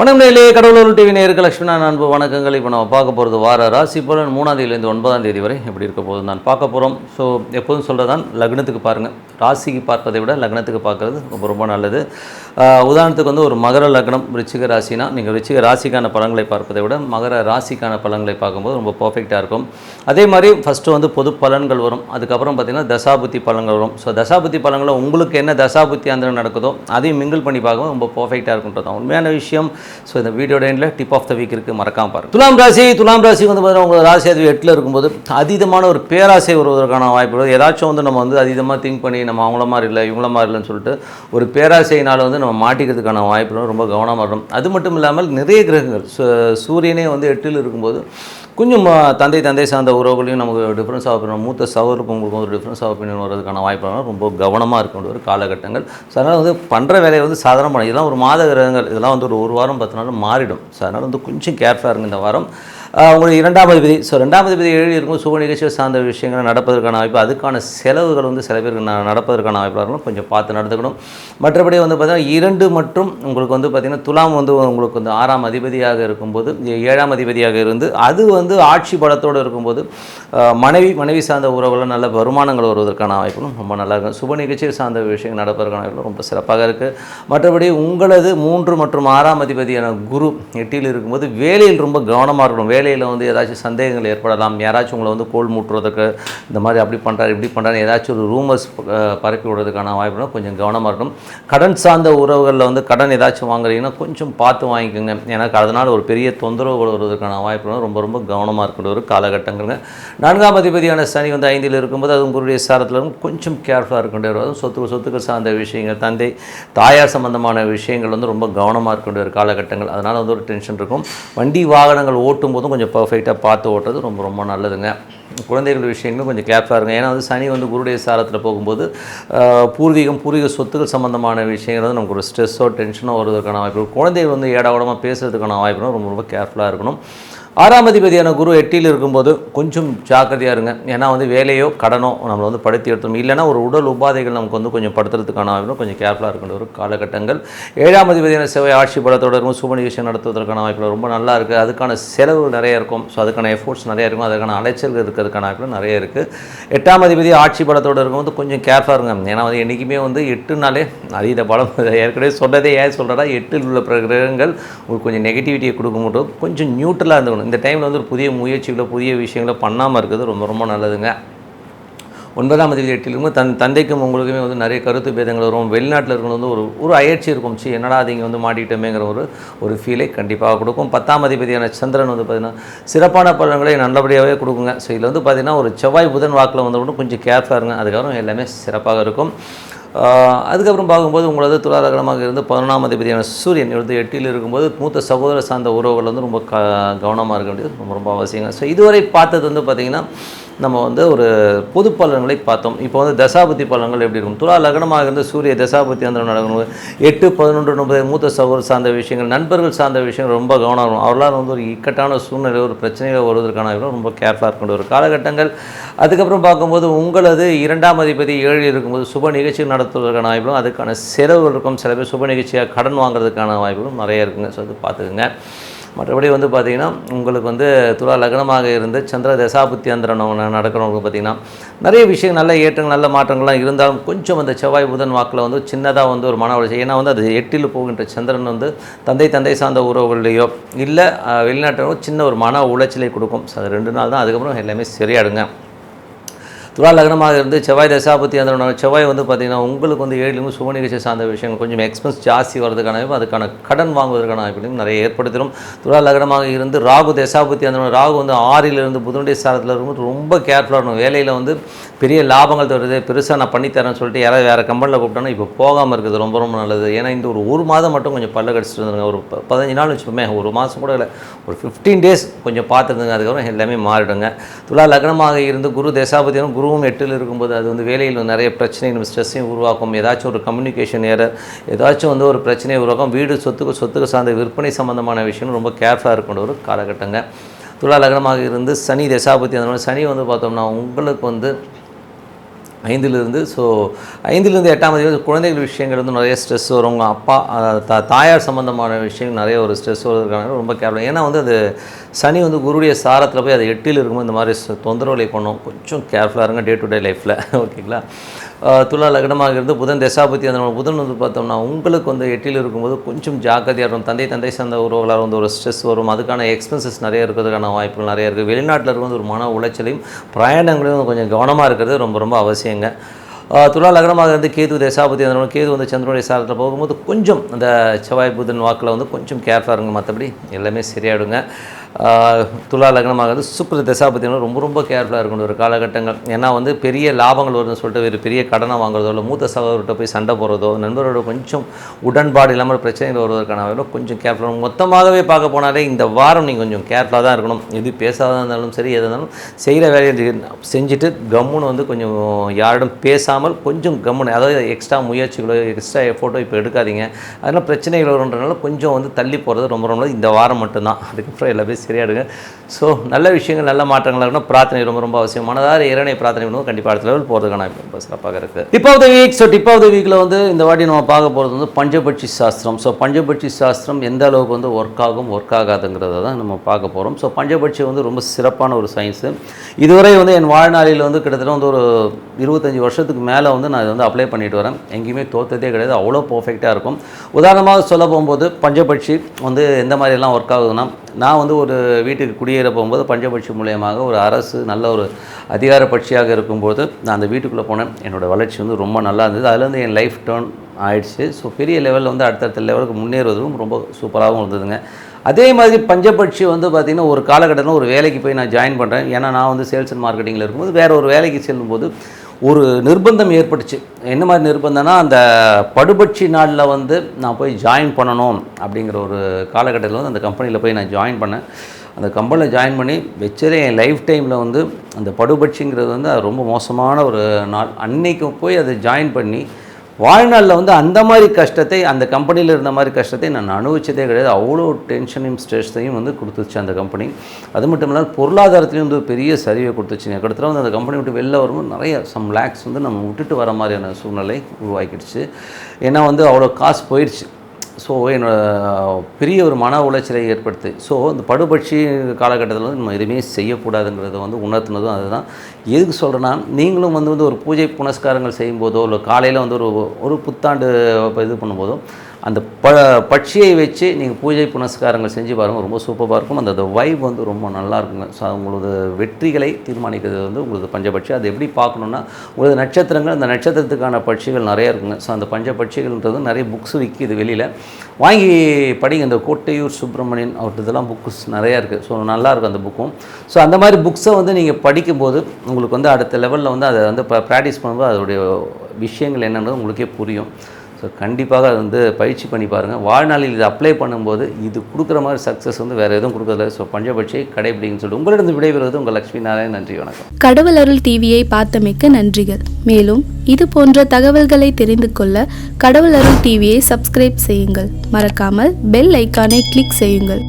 வணக்கம் நேரிலே கடவுளூர் டிவி நேருக்கு லட்சுமணா அன்பு வணக்கங்கள். இப்போ நம்ம பார்க்க போகிறது வார ராசி பலன் மூணாம் தேதியிலேருந்து ஒன்பதாம் தேதி வரை எப்படி இருக்க போகுது நான் பார்க்க போகிறோம் ஸோ எப்போதும் சொல்கிறதான் லக்னத்துக்கு பாருங்கள் ராசிக்கு பார்ப்பதை விட லக்னத்துக்கு பார்க்குறது ரொம்ப ரொம்ப நல்லது. உதாரணத்துக்கு வந்து ஒரு மகர லக்னம் ரிச்சிக ராசினா நீங்கள் ரிச்சிக ராசிக்கான பலன்களை பார்ப்பதை விட மகர ராசிக்கான பலன்களை பார்க்கும்போது ரொம்ப பர்ஃபெக்டாக இருக்கும். அதே மாதிரி ஃபஸ்ட்டு வந்து பொது பலன்கள் வரும். அதுக்கப்புறம் பார்த்திங்கன்னா தசாபுத்தி பலன்கள் வரும். ஸோ தசாபுத்தி பலன்களை உங்களுக்கு என்ன தசாபுத்தி அந்த நடக்குதோ அதையும் மிங்கிள் பண்ணி பார்க்கும்போது ரொம்ப பர்ஃபெக்டாக இருக்குன்றது தான். உண்மையான விஷயம் ஸோ இந்த வீடியோட எண்டில் டிப் ஆஃப் த வீக் இருக்குது மறக்காமல் பாருங்கள் துலாம் ராசி துலாம் ராசி வந்து பார்த்தீங்கன்னா உங்கள் ராசி அது எட்டில் இருக்கும்போது அதீதமான ஒரு பேராசை வருவதற்கான வாய்ப்புகள் ஏதாச்சும் வந்து நம்ம வந்து அதீதமாக திங்க் பண்ணி நம்ம அவங்கள மாதிரி இல்லை இவங்கள மாதிரி இல்லைன்னு சொல்லிட்டு ஒரு பேராசையினால் வந்து நம்ம மாட்டிக்கிறதுக்கான வாய்ப்பு ரொம்ப கவனமாக இருக்கும் அது மட்டும் இல்லாமல் நிறைய கிரகங்கள் சு- சூரியனே வந்து எட்டில் இருக்கும்போது கொஞ்சம் தந்தை தந்தை சார்ந்த உறவுகளையும் நமக்கு டிஃப்ரென்ஸ் ஆஃப் மூத்த சகோதரருக்கு உங்களுக்கு ஒரு டிஃப்ரென்ஸ் ஆஃப் ஒப்பீனியன் வரதுக்கான வாய்ப்புகள் ரொம்ப கவனமாக இருக்க வேண்டிய ஒரு காலகட்டங்கள். ஸோ அதனால் வந்து பண்ணுற வேலையை வந்து சாதாரண பண்ண இதெல்லாம் ஒரு மாத கிரகங்கள். இதெல்லாம் வந்து ஒரு ஒரு வாரம் பத்து நாள் மாறிடும். ஸோ அதனால் வந்து கொஞ்சம் கேர்ஃபுல்லாக இருங்க இந்த வாரம். உங்களுக்கு இரண்டாம் அதிபதி ஸோ ரெண்டாம் அதிபதி எழுதி இருக்கும் சுப நிகழ்ச்சிகள் சார்ந்த விஷயங்கள் நடப்பதற்கான வாய்ப்பு அதுக்கான செலவுகள் வந்து சில பேருக்கு ந- நடப்பதற்கான வாய்ப்பாக இருக்கும் கொஞ்சம் பார்த்து நடந்துக்கணும். மற்றபடி வந்து பார்த்திங்கன்னா இரண்டு மற்றும் உங்களுக்கு வந்து பார்த்திங்கன்னா துலாம் வந்து உங்களுக்கு வந்து ஆறாம் அதிபதியாக இருக்கும்போது ஏழாம் அதிபதியாக இருந்து அது வந்து ஆட்சி பலத்தோடு இருக்கும்போது மனைவி மனைவி சார்ந்த உறவுகள் நல்ல வருமானங்கள் வருவதற்கான வாய்ப்புகளும் ரொம்ப நல்லா இருக்கும். சுப நிகழ்ச்சிகள் சார்ந்த விஷயங்கள் நடப்பதற்கான வாய்ப்புகள் ரொம்ப சிறப்பாக இருக்குது மற்றபடி உங்களது மூன்று மற்றும் ஆறாம் அதிபதியான குரு எட்டியில் இருக்கும்போது வேலையில் ரொம்ப கவனமாக இருக்கணும். வேலையில் வந்து ஏதாச்சும் சந்தேகங்கள் ஏற்படலாம் யாராச்சும் உங்களை வந்து கோல் மூட்டுறதுக்கு இந்த மாதிரி அப்படி பண்ணுறாரு இப்படி பண்ணுறாரு ஏதாச்சும் ஒரு ரூமர்ஸ் பரப்பி விடுறதுக்கான வாய்ப்புனா கொஞ்சம் கவனமாக இருக்கணும். கடன் சார்ந்த உறவுகளில் வந்து கடன் ஏதாச்சும் வாங்குறீங்கன்னா கொஞ்சம் பார்த்து வாங்கிக்கோங்க. ஏன்னா அதனால் ஒரு பெரிய தொந்தரவு வருவதற்கான வாய்ப்புகள் ரொம்ப ரொம்ப கவனமாக இருக்கிற ஒரு காலகட்டங்கள்ங்க. நான்காம் அதிபதியான சனி வந்து ஐந்தில் இருக்கும்போது அது உங்களுடைய சாரத்தில் கொஞ்சம் கேர்ஃபுல்லாக இருக்கின்ற வேண்டிய சொத்து சொத்துக்கள் சார்ந்த விஷயங்கள் தந்தை தாயார் சம்பந்தமான விஷயங்கள் வந்து ரொம்ப கவனமாக இருக்கின்ற ஒரு காலகட்டங்கள். அதனால் வந்து ஒரு டென்ஷன் இருக்கும். வண்டி வாகனங்கள் ஓட்டும் போதும் கொஞ்சம் பர்ஃபெக்டாக பார்த்து ஓட்டுறது ரொம்ப ரொம்ப நல்லதுங்க குழந்தைகள் விஷயங்களும் கொஞ்சம் கேர்ஃபுல்லாக இருங்க ஏன்னா வந்து சனி வந்து குருடைய சாரத்தில் போகும்போது பூர்வீகம் பூர்வீக சொத்துக்கள் சம்மந்தமான விஷயங்கள் வந்து நமக்கு ஒரு ஸ்ட்ரெஸ்ஸோ டென்ஷனோ வருவதற்கான வாய்ப்பு இருக்கும். குழந்தைகள் வந்து ஏடாவிடமாக பேசுறதுக்கான வாய்ப்புனா ரொம்ப ரொம்ப கேர்ஃபுல்லாக இருக்கணும் ஆறாம் அதிபதியான குரு எட்டியில் இருக்கும்போது கொஞ்சம் ஜாக்கிரதையாக இருங்க. ஏன்னா வந்து வேலையோ கடனோ நம்மளை வந்து படுத்தி எடுத்தோம் இல்லைன்னா ஒரு உடல் உபாதைகள் நமக்கு வந்து கொஞ்சம் படுத்துறதுக்கான வாய்ப்பு கொஞ்சம் கேர்ஃபுல்லாக இருக்கின்ற ஒரு காலகட்டங்கள். ஏழாம் அதிபதியான செவ்வாய் ஆட்சி படத்தோட இருக்கும் சுப நிகழ்ச்சி நடத்துவதற்கான வாய்ப்புகள் ரொம்ப நல்லா இருக்குது அதுக்கான செலவுகள் நிறைய இருக்கும். ஸோ அதுக்கான எஃபோர்ட்ஸ் நிறைய இருக்கும். அதுக்கான அலைச்சல்கள் இருக்கிறதுக்கான வாய்ப்புகள் நிறைய இருக்குது எட்டாம் அதிபதி ஆட்சி பலத்தோடு இருக்கும்போது கொஞ்சம் கேர்ஃபுல்லாக இருங்க. ஏன்னா வந்து என்றைக்குமே வந்து எட்டு நாளே அதீத பலம் ஏற்கனவே சொன்னதே ஏன் சொல்கிறதா எட்டில் உள்ள கிரகங்கள் உங்களுக்கு கொஞ்சம் நெகட்டிவிட்டியை கொடுக்க மட்டும் கொஞ்சம் நியூட்ரலாக இருந்துக்கணும் இந்த டைமில் வந்து ஒரு புதிய முயற்சிகளை புதிய விஷயங்களை பண்ணாமல் இருக்கிறது ரொம்ப ரொம்ப நல்லதுங்க. ஒன்பதாம் அதிபதி எட்டிலும் தன் தந்தைக்கும் உங்களுக்குமே வந்து நிறைய கருத்து பேதங்கள் வரும். வெளிநாட்டில் இருக்கிறது வந்து ஒரு ஒரு அயற்சி இருக்கும். சி என்னடா அதிங்க வந்து மாட்டிக்கிட்டோமேங்கிற ஒரு ஒரு ஃபீலை கண்டிப்பாக கொடுக்கும். பத்தாம் அதிபதியான சந்திரன் வந்து பார்த்திங்கன்னா சிறப்பான பலன்களை நல்லபடியாகவே கொடுக்குங்க. ஸோ இதில் வந்து பார்த்திங்கன்னா ஒரு செவ்வாய் புதன் வாக்கில் வந்து கொஞ்சம் கேர்ஃபுல்லாக இருங்க. அதுக்கப்புறம் எல்லாமே சிறப்பாக இருக்கும். அதுக்கப்புறம் பார்க்கும்போது உங்களது துலாரகரமாக இருந்து பதினொன்றாம் அதிபதியான சூரியன் எழுந்து எட்டில் இருக்கும்போது மூத்த சகோதர சார்ந்த உறவுகள் வந்து ரொம்ப க கவனமாக இருக்க வேண்டியது ரொம்ப ரொம்ப அவசியங்க. ஸோ இதுவரை பார்த்தது வந்து பார்த்திங்கன்னா நம்ம வந்து ஒரு பொது பலன்களை பார்த்தோம். இப்போ வந்து தசாபதி பலன்கள் எப்படி இருக்கும்? துலா லக்னமாக இருந்து சூரிய தசாபதி அந்த நடக்கணும் எட்டு பதினொன்று முப்பது மூத்த சகோதர சார்ந்த விஷயங்கள் நண்பர்கள் சார்ந்த விஷயங்கள் ரொம்ப கவனம் இருக்கும் அவர்களால் வந்து ஒரு இக்கட்டான சூழ்நிலை ஒரு பிரச்சனைகள் வருவதற்கான ரொம்ப கேர்ஃபுல்லாக இருக்கின்ற ஒரு காலகட்டங்கள். அதுக்கப்புறம் பார்க்கும்போது உங்களது இரண்டாம் அதிபதி ஏழு இருக்கும்போது சுப நிகழ்ச்சி நடத்துவதற்கான வாய்ப்புகளும் அதுக்கான செலவுகள் இருக்கும். சில பேர் சுப நிகழ்ச்சியாக கடன் வாங்குறதுக்கான வாய்ப்புகளும் நிறைய இருக்குங்க. ஸோ அது பார்த்துக்குங்க. மற்றபடி வந்து பார்த்திங்கன்னா உங்களுக்கு வந்து துலா லக்னமாக இருந்து சந்திர தசாபுத்தி அந்தரம் நடக்கிறவங்க பார்த்திங்கன்னா நிறைய விஷயங்கள் நல்ல ஏற்றங்கள் நல்ல மாற்றங்கள்லாம் இருந்தாலும் கொஞ்சம் அந்த செவ்வாய் புதன் வாக்கில் வந்து சின்னதாக வந்து ஒரு மன வளர்ச்சி. ஏன்னா வந்து அது எட்டில் போகின்ற சந்திரன் வந்து தந்தை தந்தை சார்ந்த உறவுகள்லையோ இல்லை வெளிநாட்டிலோ சின்ன ஒரு மன உளைச்சலை கொடுக்கும். அது ரெண்டு நாள் தான் அதுக்கப்புறம் எல்லாமே சரியாடுங்க துலா லக்னமாக இருந்து செவ்வாய் தசாபத்தி அந்த செவ்வாய் வந்து பார்த்திங்கன்னா உங்களுக்கு வந்து ஏழிலும் சுப நிகழ்ச்சி சார்ந்த விஷயங்கள் கொஞ்சம் எக்ஸ்பென்ஸ் ஜாஸ்தி வரதுக்கான வாய்ப்பு, அதுக்கான கடன் வாங்குவதற்கான வாய்ப்புகளும் நிறைய ஏற்படுத்திடும். துலா லக்னமாக இருந்து ராகு தசாபத்தி அந்த ராகு வந்து ஆறிலிருந்து புதனுடைய சாரத்தில் இருக்கும்போது ரொம்ப கேர்ஃபுல்லாக இருக்கணும். வேலையில் வந்து பெரிய லாபங்கள் தருது பெருசாக நான் பண்ணித்தரேன்னு சொல்லிட்டு யாராவது வேறு கம்பெனியில் கூப்பிட்டோன்னா இப்போ போகாமல் இருக்குது ரொம்ப ரொம்ப நல்லது. ஏன்னா இந்த ஒரு ஒரு மாதம் மட்டும் கொஞ்சம் பல்ல கடிச்சிட்டு வந்துருங்க ஒரு பதினஞ்சு நாள் வச்சுப்போமே ஒரு மாதம் கூட இல்லை ஒரு ஃபிஃப்டீன் டேஸ் கொஞ்சம் பார்த்துருந்துங்க அதுக்கப்புறம் எல்லாமே மாறிடுங்க. துலா லக்னமாக இருந்து குரு தசாபதியும் குருவும் எட்டில் இருக்கும்போது அது வந்து வேலையில் நிறைய பிரச்சனையும் ஸ்ட்ரெஸ்ஸையும் உருவாக்கும். ஏதாச்சும் ஒரு கம்யூனிகேஷன் ஏற ஏதாச்சும் வந்து ஒரு பிரச்சனையை உருவாக்கும். வீடு சொத்துக்கு சொத்துக்கு சார்ந்த விற்பனை சம்மந்தமான விஷயம் ரொம்ப கேர்ஃபுல்லாக இருக்கின்ற ஒரு காலகட்டங்க. துலா லக்னமாக இருந்து சனி தசாபதி அந்த மாதிரி சனி வந்து பார்த்தோம்னா உங்களுக்கு வந்து ஐந்திலிருந்து ஸோ ஐந்திலிருந்து எட்டாம் தேதி வந்து குழந்தைகள் விஷயங்கள் வந்து நிறைய ஸ்ட்ரெஸ் வரும். உங்கள் அப்பா தா தாயார் சம்மந்தமான விஷயங்கள் நிறைய ஒரு ஸ்ட்ரெஸ் வருவதற்கான ரொம்ப கேவலம் ஏன்னா வந்து அது சனி வந்து குருடைய சாரத்தில் போய் அது எட்டில் இருக்கும்போது இந்த மாதிரி தொந்தரவுகளை பண்ணும். கொஞ்சம் கேர்ஃபுல்லாக இருங்க டே டு டே லைஃப்பில் ஓகேங்களா துலா லக்னமாக இருந்து புதன் தசாபதி அந்த புதன் வந்து பார்த்தோம்னா உங்களுக்கு வந்து எட்டில் இருக்கும்போது கொஞ்சம் ஜாக்கிரதையாக இருக்கும் தந்தை தந்தை சார்ந்த உறவுகளாக வந்து ஒரு ஸ்ட்ரெஸ் வரும். அதுக்கான எக்ஸ்பென்சஸ் நிறைய இருக்கிறதுக்கான வாய்ப்புகள் நிறைய இருக்குது வெளிநாட்டில் இருக்கும்போது ஒரு மன உளைச்சலையும் பிரயாணங்களையும் கொஞ்சம் கவனமாக இருக்கிறது ரொம்ப ரொம்ப அவசியங்க. துலா லக்னமாக இருந்து கேது தசாபதி அந்த கேது வந்து சந்திரனுடைய சாரத்தில் போகும்போது கொஞ்சம் அந்த செவ்வாய் புதன் வாக்கில் வந்து கொஞ்சம் கேர்ஃபுல்லாக இருங்க. மற்றபடி எல்லாமே சரியாயிடுங்க. துலா லக்னமாக இருந்து சுக்கிர தசாபதி ரொம்ப ரொம்ப கேர்ஃபுல்லாக இருக்கணும். ஒரு காலகட்டங்கள். ஏன்னா வந்து பெரிய லாபங்கள் வருதுன்னு சொல்லிட்டு ஒரு பெரிய கடனை வாங்குறதோ இல்லை மூத்த சகோதரர்கிட்ட போய் சண்டை போடுறதோ நண்பரோட கொஞ்சம் உடன்பாடு இல்லாமல் பிரச்சனைகள் வருவதற்கான கொஞ்சம் கேர்ஃபுல்லாக மொத்தமாகவே பார்க்க போனாலே இந்த வாரம் நீங்கள் கொஞ்சம் கேர்ஃபுல்லாக தான் இருக்கணும். எது பேசாத இருந்தாலும் சரி எது இருந்தாலும் செய்கிற வேலையை செஞ்சுட்டு கம்முன்னு வந்து கொஞ்சம் யாரிடம் பேசாமல் கொஞ்சம் கம்முன்னு அதாவது எக்ஸ்ட்ரா முயற்சிகளோ எக்ஸ்ட்ரா எஃபோர்ட்டோ இப்போ எடுக்காதீங்க. அதனால் பிரச்சனைகள் வருன்றனால கொஞ்சம் வந்து தள்ளி போகிறது ரொம்ப ரொம்ப இந்த வாரம் மட்டும்தான். அதுக்கப்புறம் எல்லாமே சரியாடுங்க ஸோ நல்ல விஷயங்கள் நல்ல மாற்றங்கள் இருக்கணும். பிரார்த்தனை ரொம்ப ரொம்ப அவசியம். மனதார இறைவனை பிரார்த்தனை பண்ணுவோம். கண்டிப்பாக அடுத்த லெவல் போகிறதுக்கான ரொம்ப சிறப்பாக இருக்குது tip of the week so tip of the வீக்கில் வந்து இந்த வாட்டி நம்ம பார்க்க போகிறது வந்து பஞ்சபட்சி சாஸ்திரம். ஸோ பஞ்சபட்சி சாஸ்திரம் எந்த அளவுக்கு வந்து ஒர்க் ஆகும் ஒர்க் ஆகாதுங்கிறத தான் நம்ம பார்க்க போகிறோம் ஸோ பஞ்சபட்சி வந்து ரொம்ப சிறப்பான ஒரு சயின்ஸு இதுவரை வந்து என் வாழ்நாளில் வந்து கிட்டத்தட்ட வந்து ஒரு இருபத்தஞ்சி வருஷத்துக்கு மேலே வந்து நான் இதை வந்து அப்ளை பண்ணிட்டு வரேன். எங்கேயுமே தோற்றதே கிடையாது. அவ்வளோ பர்ஃபெக்டாக இருக்கும். உதாரணமாக சொல்ல போகும்போது பஞ்சபட்சி வந்து எந்த மாதிரியெல்லாம் ஒர்க் ஆகுதுன்னா நான் வந்து ஒரு வீட்டுக்கு குடியேற போகும்போது பஞ்சபட்சி மூலியமாக ஒரு அரசு நல்ல ஒரு அதிகார பட்சியாக இருக்கும்போது நான் அந்த வீட்டுக்குள்ளே போனேன். என்னோடய வளர்ச்சி வந்து ரொம்ப நல்லா இருந்தது. அதுலேருந்து என் லைஃப் டேர்ன் ஆயிடுச்சு. ஸோ பெரிய லெவலில் வந்து அடுத்தடுத்த லெவலுக்கு முன்னேறுவதும் ரொம்ப சூப்பராகவும் இருந்ததுங்க. அதே மாதிரி பஞ்சபட்சி வந்து பார்த்திங்கன்னா ஒரு காலகட்டத்தில் ஒரு வேலைக்கு போய் நான் ஜாயின் பண்ணுறேன். ஏன்னா நான் வந்து சேல்ஸ் அண்ட் மார்க்கெட்டிங்கில் இருக்கும்போது வேறு ஒரு வேலைக்கு செல்லும்போது ஒரு நிர்பந்தம் ஏற்பட்டுச்சு. என்ன மாதிரி நிர்பந்தம்னா அந்த படுபட்சி நாளில் வந்து நான் போய் ஜாயின் பண்ணணும் அப்படிங்கிற ஒரு காலகட்டத்தில் வந்து அந்த கம்பெனியில் போய் நான் ஜாயின் பண்ணேன். அந்த கம்பெனியில் ஜாயின் பண்ணி வச்சதே என் லைஃப் டைமில் வந்து அந்த படுபட்சிங்கிறது வந்து அது ரொம்ப மோசமான ஒரு நாள். அன்னைக்கு போய் அதை ஜாயின் பண்ணி வாழ்நாளில் வந்து அந்த மாதிரி கஷ்டத்தை அந்த கம்பெனியில் இருந்த மாதிரி கஷ்டத்தை நான் அனுபவிச்சதே கிடையாது. அவ்வளோ டென்ஷனையும் ஸ்ட்ரெஸ்ஸையும் வந்து கொடுத்துச்சு அந்த கம்பெனி. அது மட்டும் இல்லாமல் பொருளாதாரத்துலேயும் வந்து பெரிய சரிவை கொடுத்துச்சுங்க இடத்துல வந்து அந்த கம்பெனி விட்டு வெளில வரும்போது நிறைய சம் லேக்ஸ் வந்து நம்ம விட்டுட்டு வர மாதிரியான சூழ்நிலை உருவாக்கிடுச்சு. ஏன்னா வந்து அவ்வளோ காசு போயிடுச்சு. ஸோ என்னோட பெரிய ஒரு மன உளைச்சலை ஏற்படுத்து. ஸோ இந்த படுபட்சி காலகட்டத்தில் வந்து நம்ம எதுவுமே செய்யக்கூடாதுங்கிறத வந்து உணர்த்தினதும் அதுதான். எதுக்கு சொல்கிறேன்னா நீங்களும் வந்து வந்து ஒரு பூஜை புனஸ்காரங்கள் செய்யும்போதோ இல்லை காலையில் வந்து ஒரு ஒரு புத்தாண்டு இப்போ இது பண்ணும்போதோ அந்த ப பட்சியை வச்சு நீங்கள் பூஜை புனஸ்காரங்கள் செஞ்சு பாருங்கள் ரொம்ப சூப்பராக இருக்கும். அந்த வைப் வந்து ரொம்ப நல்லா இருக்குங்க. ஸோ உங்களது வெற்றிகளை தீர்மானிக்கிறது வந்து உங்களது பஞ்சபட்சி. அது எப்படி பார்க்கணுன்னா உங்களது நட்சத்திரங்கள் அந்த நட்சத்திரத்துக்கான பட்சிகள் நிறைய இருக்குங்க. ஸோ அந்த பஞ்ச பட்சிகள்ன்றது நிறைய புக்ஸ் விற்கிது வெளியில். வாங்கி படிங்க. இந்த கோட்டையூர் சுப்பிரமணியன் அவர்கிட்ட இதெல்லாம் புக்ஸ் நிறையா இருக்குது ஸோ நல்லாயிருக்கும் அந்த புக்கும் ஸோ அந்த மாதிரி புக்ஸை வந்து நீங்கள் படிக்கும்போது உங்களுக்கு வந்து அடுத்த லெவலில் வந்து அதை வந்து ப்ராக்டிஸ் பண்ணும்போது அதோடைய விஷயங்கள் என்னன்றது உங்களுக்கே புரியும். ஸோ கண்டிப்பாக அது வந்து பயிற்சி பண்ணி பாருங்கள் வாழ்நாளில் இது அப்ளை பண்ணும்போது இது கொடுக்குற மாதிரி சக்ஸஸ் வந்து வேறு எதுவும் கொடுக்கல ஸோ பஞ்சபட்சியை கடைபிடிங்கன்னு சொல்லிட்டு உங்களிடம் விடைபெறுவது உங்கள் லக்ஷ்மி நாராயண் நன்றி வணக்கம். கடவுள் அருள் டிவியை பார்த்தமைக்க நன்றிகள். மேலும் இது போன்ற தகவல்களை தெரிந்து கொள்ள கடவுள் அருள் டிவியை சப்ஸ்கிரைப் செய்யுங்கள். மறக்காமல் பெல் ஐக்கானை கிளிக் செய்யுங்கள்.